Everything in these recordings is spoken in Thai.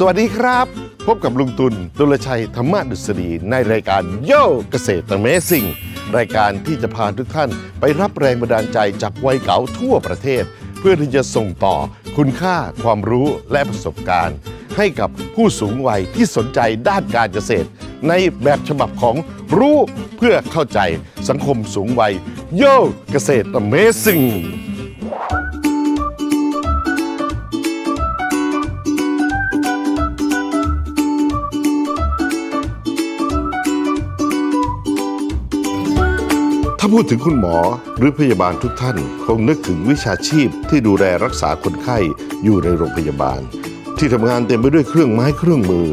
สวัสดีครับ พบกับลุงตุลดุลชัยธรรมดุษฎีในรายการโย่เกษตรเมซิ่งรายการที่จะพาทุกท่านไปรับแรงบันดาลใจจากวัยเก๋าทั่วประเทศ เพื่อที่จะส่งต่อคุณค่าความรู้และประสบการณ์ ให้กับผู้สูงวัยที่สนใจด้านการเกษตร ในแบบฉบับของรู้เพื่อเข้าใจสังคมสูงวัยโย่เกษตรเมซิ่งาพูดถึงคุณหมอหรือพยาบาลทุกท่าน คงนึกถึงวิชาชีพที่ดูแลรักษาคนไข้อยู่ในโรงพยาบาล ที่ทำงานเต็มไปด้วยเครื่องไม้เครื่องมือ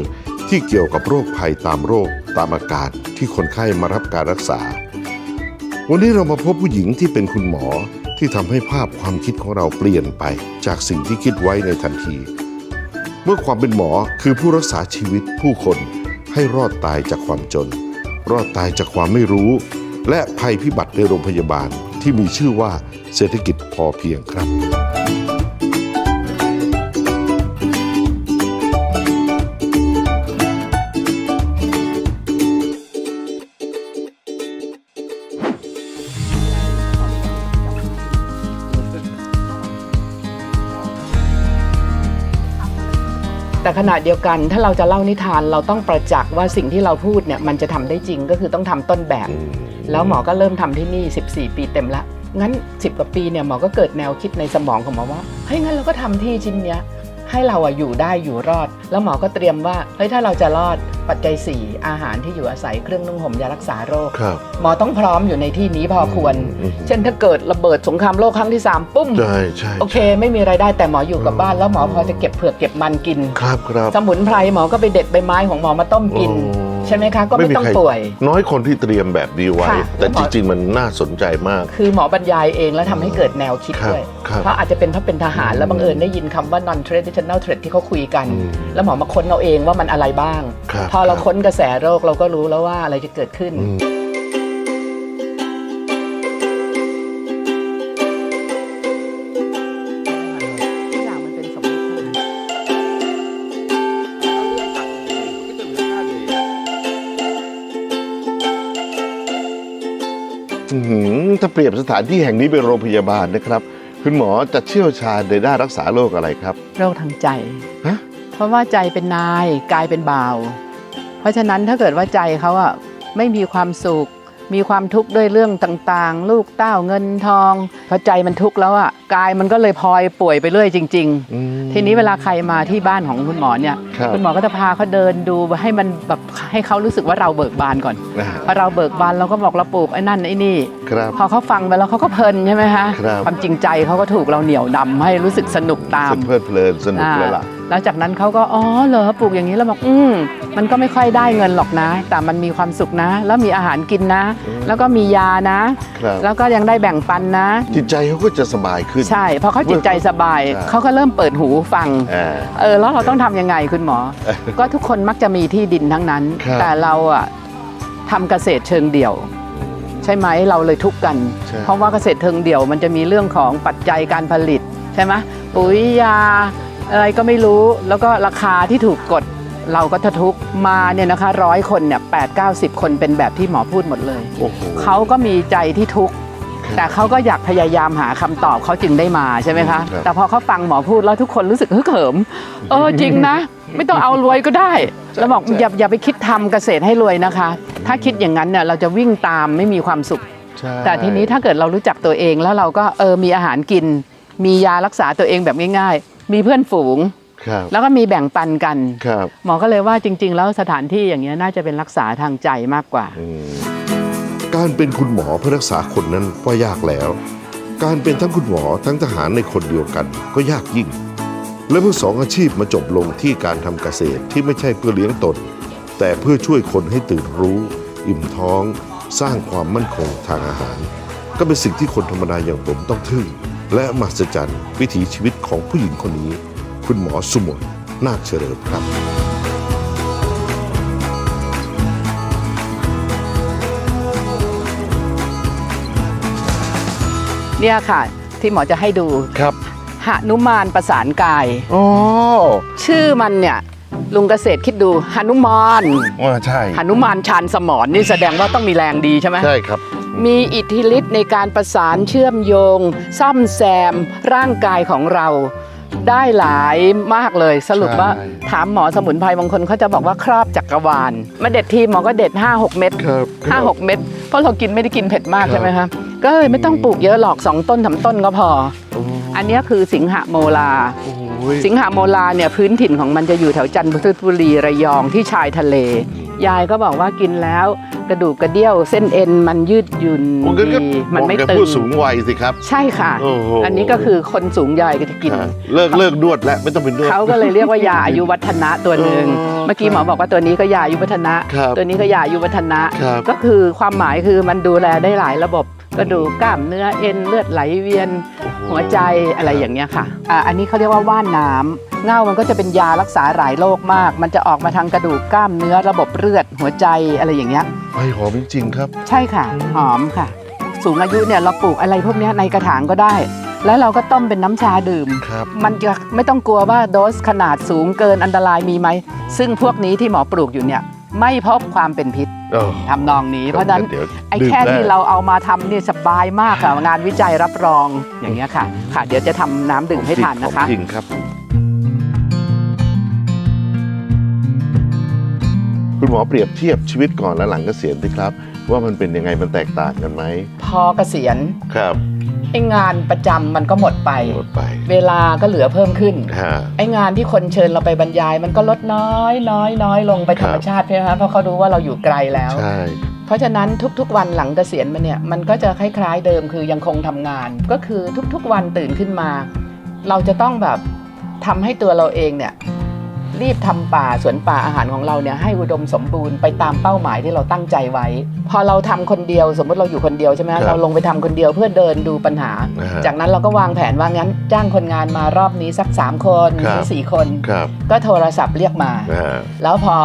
ที่เกี่ยวกับโรคภัยตามโรคตามอาการที่คนไข้มารับการรักษา วันนี้เรามาพบผู้หญิงที่เป็นคุณหมอที่ทำให้ภาพความคิดของเราเปลี่ยนไป จากสิ่งที่คิดไว้ในทันที เมื่อความเป็นหมอคือผู้รักษาชีวิตผู้คนให้รอดตายจากความจน รอดตายจากความไม่รู้ และภัยพิบัติในโรงพยาบาลที่มีชื่อว่าเศรษฐกิจพอเพียงครับ แต่ขณะเดียวกันถ้าเราจะเล่านิทานเราต้องประจักษ์ว่าสิ่งที่เราพูดเนี่ยมันจะทำได้จริงก็คือต้องทำต้นแบบ แล้วหมอก็เริ่มทำที่นี่ 14 ปีเต็มละงั้น 10 กว่าปีเนี่ยหมอก็เกิดแนวคิดในสมองของหมอว่าเฮ้ยงั้นเราก็ทำที่ชิ้นเนี้ย ให้เราอะอยู่ได้อยู่รอด แล้วหมอก็เตรียมว่าเฮ้ยถ้าเราจะรอดปัจจัย 4 อาหารที่อยู่อาศัยเครื่องนุ่งห่มยารักษาโรค ครับหมอต้องพร้อมอยู่ในที่นี้พอควร อืมเช่นถ้าเกิดระเบิดสงครามโลกครั้งที่ 3 ปุ้ม ใช่ใช่โอเค ไม่มีไรายได้แต่หมออยู่กับบ้าน แล้วหมอพอจะเก็บเผือกเก็บมันกิน ครับครับสมุนไพรหมอก็ไปเด็ดใบไม้ของหมอมาต้มกิน โอ้ ใช่ไหมคะ ก็ไม่ต้องใครป่วย น้อยคนที่เตรียมแบบนี้ไว้ค่ะแต่จริง ๆ มันน่าสนใจมาก คือหมอบรรยายเองแล้วทำให้เกิดแนวคิดครับด้วยครับเพราะอาจจะเป็นเพราะเป็นทหารแล้วบังเอิญได้ยินคำว่า non traditional threat ที่เขาคุยกันอืมแล้วหมอมาค้นเอาเองว่ามันอะไรบ้างครับพอเราครับค้นกระแสโรคเราก็รู้แล้วว่าอะไรจะเกิดขึ้น ถ้าเปรียบสถานที่แห่งนี้เป็นโรงพยาบาลนะครับ คุณหมอจะเชี่ยวชาญในด้านรักษาโรคอะไรครับ โรคทางใจฮะเพราะว่าใจเป็นนายกายเป็นบ่าว เพราะฉะนั้นถ้าเกิดว่าใจเขาอะไม่มีความสุข มีความทุกข์ด้วยเรื่องต่างๆ ลูกเต้าเงินทองพอใจมันทุกข์แล้วอะกายมันก็เลยพลอยป่วยไปเรื่อยจริง อืม ๆ ทีนี้เวลาใครมาที่บ้านของคุณหมอเนี่ยครับ ณหมอก็จะพาเขาเดินดูให้มันแบบให้เขารู้สึกว่าเราเบิกบานก่อน อ่า พอเราเบิกบานเราก็บอกเราปลูกไอ้นั่นไอ้นี่ ครับ พอเขาฟังไปแล้วเขาก็เพลินใช่ไหมคะครับ ความจริงใจเขาก็ถูกเราเหนี่ยวนำให้รู้สึกสนุกตาม เพลิดเพลินสนุกเลยล่ะอ่าแล้วจากนั้นเขาก็ อ๋อ เหรอ ปลูกอย่างนี้แล้วบอก อืม มันก็ไม่ค่อยได้เงินหรอกนะ แต่มันมีความสุขนะ แล้วมีอาหารกินนะ อืม แล้วก็มียานะ ครับ แล้วก็ยังได้แบ่งปันนะ จิตใจเขาก็จะสบายขึ้น ใช่ พอเขาจิตใจสบาย ใช่ เขาก็เริ่มเปิดหูฟัง อ่า เออ แล้วเราต้องทำยังไงคุณหมอ ก็ทุกคนมักจะมีที่ดินทั้งนั้น ครับ แต่เราอะทำเกษตรเชิงเดี่ยว ใช่ไหมเราเลยทุกข์กัน ใช่ เพราะว่าเกษตรเชิงเดี่ยวมันจะมีเรื่องของปัจจัยการผลิตใช่ไหมปุ๋ยยาอะไรก็ไม่รู้ แล้วก็ราคาที่ถูกกดเราก็จะทุกข์มาเนี่ยนะคะร้อยคนเนี่ยแปดเก้าสิบคนเป็นแบบที่หมอพูดหมดเลย โอ้โห เขาก็มีใจที่ทุกข์ครับแต่เขาก็อยากพยายามหาคำตอบเขาจึงได้มาใช่ไหมคะ ครับ แต่พอเขาฟังหมอพูดแล้วทุกคนรู้สึกฮึกเหิม เออจริงนะ ไม่ต้องเอารวยก็ได้แล้วบอกอย่าอย่าไปคิดทำเกษตรให้รวยนะคะ ถ้าคิดอย่างนั้นเนี่ยเราจะวิ่งตามไม่มีความสุข ใช่แต่ทีนี้ถ้าเกิดเรารู้จักตัวเองแล้วเราก็เออมีอาหารกิน มียารักษาตัวเองแบบง่ายๆ มีเพื่อนฝูง ครับแล้วก็มีแบ่งปันกัน ครับหมอก็เลยว่าจริง ๆ แล้วสถานที่อย่างเงี้ยน่าจะเป็นรักษาทางใจมากกว่าอืมการเป็นคุณหมอเพื่อรักษาคนนั้นก็ยากแล้ว การเป็นทั้งคุณหมอทั้งทหารในคนเดียวกันก็ยากยิ่ง และเมื่อสองอาชีพมาจบลงที่การทำเกษตรที่ไม่ใช่เพื่อเลี้ยงตน แต่เพื่อช่วยคนให้ตื่นรู้ อิ่มท้อง สร้างความมั่นคงทางอาหาร ก็เป็นสิ่งที่คนธรรมดาอย่างผมต้องทึ่งและมหัศจรรย์วิถีชีวิตของผู้หญิงคนนี้ คุณหมอสุมนนาคเฉลิมครับ เนี่ยค่ะ ที่หมอจะให้ดูครับ หนุมานประสานกายอ๋อชื่อมันเนี่ยลุงเกษตรคิดดูหนุมานว่าใช่หนุมานชานสมรนี่แสดงว่าต้องมีแรงดีใช่ไหมใช่ครับ มีอิทธิฤทธิ์ในการประสานเชื่อมโยง ซ่อมแซมร่างกายของเราได้หลายมากเลยสรุปว่าใช่ถามหมอสมุนไพรบางคนเขาจะบอกว่าครอบจักรวาลมาเด็ดทีหมอก็เด็ด 5-6 เม็ดครับห้าหกเม็ดเพราะเรากินไม่ได้กินเผ็ดมากครับใช่ไหมครับก็เลยไม่ต้องปลูกเยอะหรอกสองต้นสามต้นก็พอโอ้อันเนี้ยคือสิงหโมลา โอ้ยสิงหโมลาเนี่ยพื้นถิ่นของมันจะอยู่แถวจันทบุรีระยองที่ชายทะเล ยายก็บอกว่ากินแล้ว กระดูกกระเดี่ยวเส้นเอ็นมันยืดหยุ่นมันก็ดีมันไม่เหาะกับตึผู้งสูงวัยสิครับ ใช่ค่ะ โอ้โห อันนี้ก็คือคนสูงวัยก็จะกิน อ่าเลิกเลิกนวดแล้วไม่ต้องเป็นนวด เขาก็เลยเรียกว่ายาอายุวัฒนะตัวหนึ่งอ๋อเมื่อกี้หมอบอกว่าตัวนี้ก็ยาอายุวัฒนะ ครับตัวนี้ก็ยาอายุวัฒนะ ครับก็คือความหมายคือมันดูแลได้หลายระบบ กระดูกกล้ามเนื้อเอ็นเลือดไหลเวียนหัวใจอะไรอย่างเงี้ยค่ะอ่าอันนี้เขาเรียกว่าว่านน้ำเง่ามันก็จะเป็นยารักษาหลายโรคมาก มันจะออกมาทางกระดูกกล้ามเนื้อระบบเลือดหัวใจอะไรอย่างเงี้ยใบหอมจริงๆครับ ใช่ค่ะหอมค่ะ สูงอายุเนี่ยเราปลูกอะไรพวกเนี้ยในกระถางก็ได้ แล้วเราก็ต้มเป็นน้ำชาดื่ม ครับ มันจะไม่ต้องกลัวว่าโดสขนาดสูงเกินอันตรายมีไหม ซึ่งพวกนี้ที่หมอปลูกอยู่เนี่ย ไม่พบความเป็นพิษโอ้ทำนองนี้ เพราะฉะนั้นดี๋ยวไอ้ดื่มแค่ได้ที่เราเอามาทำเนี่ยสบายมากค่ะงานวิจัยรับรองอย่างเงี้ยค่ะ ค่ะ เดี๋ยวจะทำน้ำดื่มให้ทานนะคะของจริงครับ คุณหมอเปรียบเทียบชีวิตก่อนและหลังเกษียณสิครับ ว่ามันเป็นยังไงมันแตกต่างกันไหมพอเกษียณครับไอ้งานประจำมันก็หมดไป หมดไปเวลาก็เหลือเพิ่มขึ้น ฮะ ไอ้งานที่คนเชิญเราไปบรรยาย มันก็ลดน้อยน้อยน้อยลงไปธรรมชาติใช่ไหมคะเพราะเขารู้ว่าเราอยู่ไกลแล้ว ใช่ เพราะฉะนั้นทุกๆ วันหลังเกษียณมาเนี่ยมันก็จะคล้ายๆเดิมคือยังคงทำงาน ก็คือทุกๆ วันตื่นขึ้นมา เราจะต้องแบบทำให้ตัวเราเองเนี่ย รีบทำป่าสวนป่าอาหารของเราเนี่ยให้อุดมสมบูรณ์ไปตามเป้าหมายที่เราตั้งใจไว้ พอเราทำคนเดียวสมมติเราอยู่คนเดียวใช่ไหมเราลงไปทำคนเดียวเพื่อเดินดูปัญหานะฮะจากนั้นเราก็วางแผนว่างั้นจ้างคนงานมารอบนี้สัก 3 คนหครัรืบอสี่คนครับก็โทรศัพท์เรียกมานะฮะแล้วพอ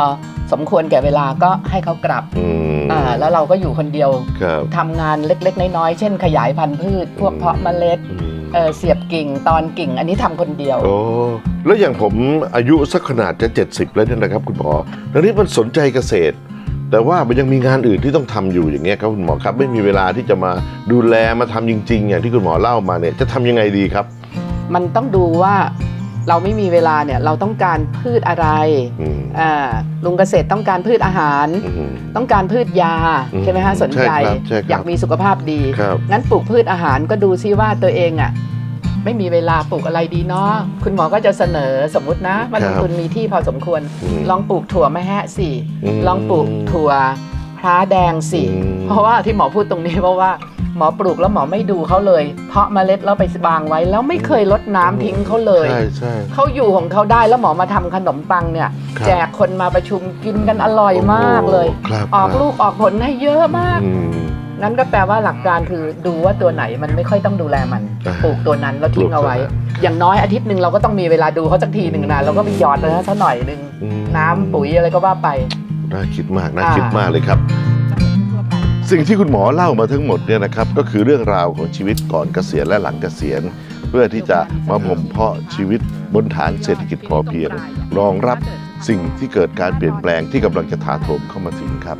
สมควรแก่เวลาก็ให้เขากลับอืมอ่าแล้วเราก็อยู่คนเดียวครับทำงานเล็กๆ น้อยๆ เช่น ขยายพันธุ์พืช พวกเพาะเมล็ดอืมเอ่อเสียบกิ่งตอนกิ่งอันนี้ทำคนเดียวโอ้ แล้วอย่างผมอายุสักขนาดจะ 70 แล้วเนี่ยนะครับคุณหมอแล้วนี่มันสนใจเกษตร แต่ว่ามันยังมีงานอื่นที่ต้องทำอยู่อย่างเงี้ยครับคุณหมอครับ ไม่มีเวลาที่จะมาดูแลมาทำจริง ๆ อย่างที่คุณหมอเล่ามาเนี่ยจะทำยังไงดีครับ มันต้องดูว่าเราไม่มีเวลาเนี่ยเราต้องการพืชอะไรอืมอ่าลุงเกษตรต้องการพืชอาหารอืมต้องการพืชยาอืมใช่ไหมฮะสนใจใช่ครับใช่ครับอยากมีสุขภาพดีครับงั้นปลูกพืชอาหารก็ดูซิว่าตัวเองอะ ไม่มีเวลาปลูกอะไรดีเนาะคุณหมอก็จะเสนอสมมุตินะว่าคลรับงทุนมีที่พอสมควร อืมลองปลูกถั่วมะแฮะสิอืมลองปลูกถั่วพร้าแดงสิ อืม เพราะว่าที่หมอพูดตรงนี้เพราะว่าหมอปลูกแล้วหมอไม่ดูเขาเลย เพาะเมล็ดแล้วไปวางไว้แล้วไม่เคยลดน้ำทิ้งเขาเลย ใช่ใช่ เขาอยู่ของเขาได้แล้วหมอมาทำขนมปังเนี่ย ครับ แจกคนมาประชุมกินกันอร่อยมากเลยโอ้ครับออกลูกออกผลให้เยอะมาก อืม นั่นก็แปลว่าหลักการคือดูว่าตัวไหนมันไม่ค่อยต้องดูแลมันอ่าปลูกตัวนั้นแล้วทิ้งเอาไว้ปลูกตัวนั้นอย่างน้อยอาทิตย์หนึ่งเราก็ต้องมีเวลาดูเขาสักทีหนึ่งนะเราก็ไปหยอดเลยนะสักหน่อยหนึ่งอืมน้ำปุ๋ยอะไรก็ว่าไปน่าคิดมากน่าอ่าคิดมากเลยครับ สิ่งที่คุณหมอเล่ามาทั้งหมดเนี่ยนะครับก็คือเรื่องราวของชีวิตก่อนเกษียณและหลังเกษียณ เพื่อที่จะมาบ่มเพาะชีวิตบนฐานเศรษฐกิจพอเพียง รองรับสิ่งที่เกิดการเปลี่ยนแปลงที่กำลังจะถาโถมเข้ามาถึงครับ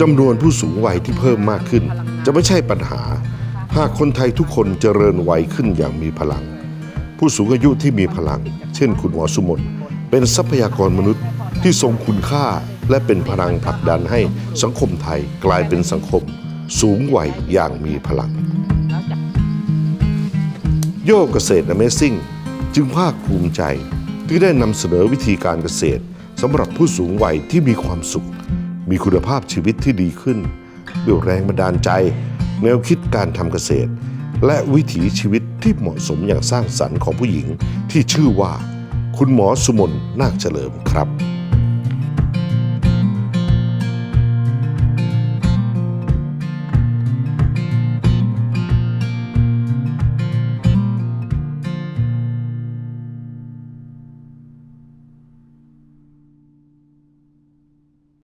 จำนวนผู้สูงวัยที่เพิ่มมากขึ้น จะไม่ใช่ปัญหา หากคนไทยทุกคนเจริญวัยขึ้นอย่างมีพลัง ผู้สูงอายุที่มีพลัง เช่น คุณหมอสุมนเป็นทรัพยากรมนุษย์ที่ทรงคุณค่าและเป็นพลังผลักดันให้สังคมไทยกลายเป็นสังคม สูงวัยอย่างมีพลัง โยกเกษตร Amazing จึงภาคภูมิใจที่ได้นำเสนอวิธีการเกษตรสำหรับผู้สูงวัยที่มีความสุข มีคุณภาพชีวิตที่ดีขึ้น ด้วยแรงบันดาลใจ แนวคิดการทำเกษตร และวิถีชีวิตที่เหมาะสมอย่างสร้างสรรค์ของผู้หญิงที่ชื่อว่า คุณหมอสุมนนาคเฉลิมครับ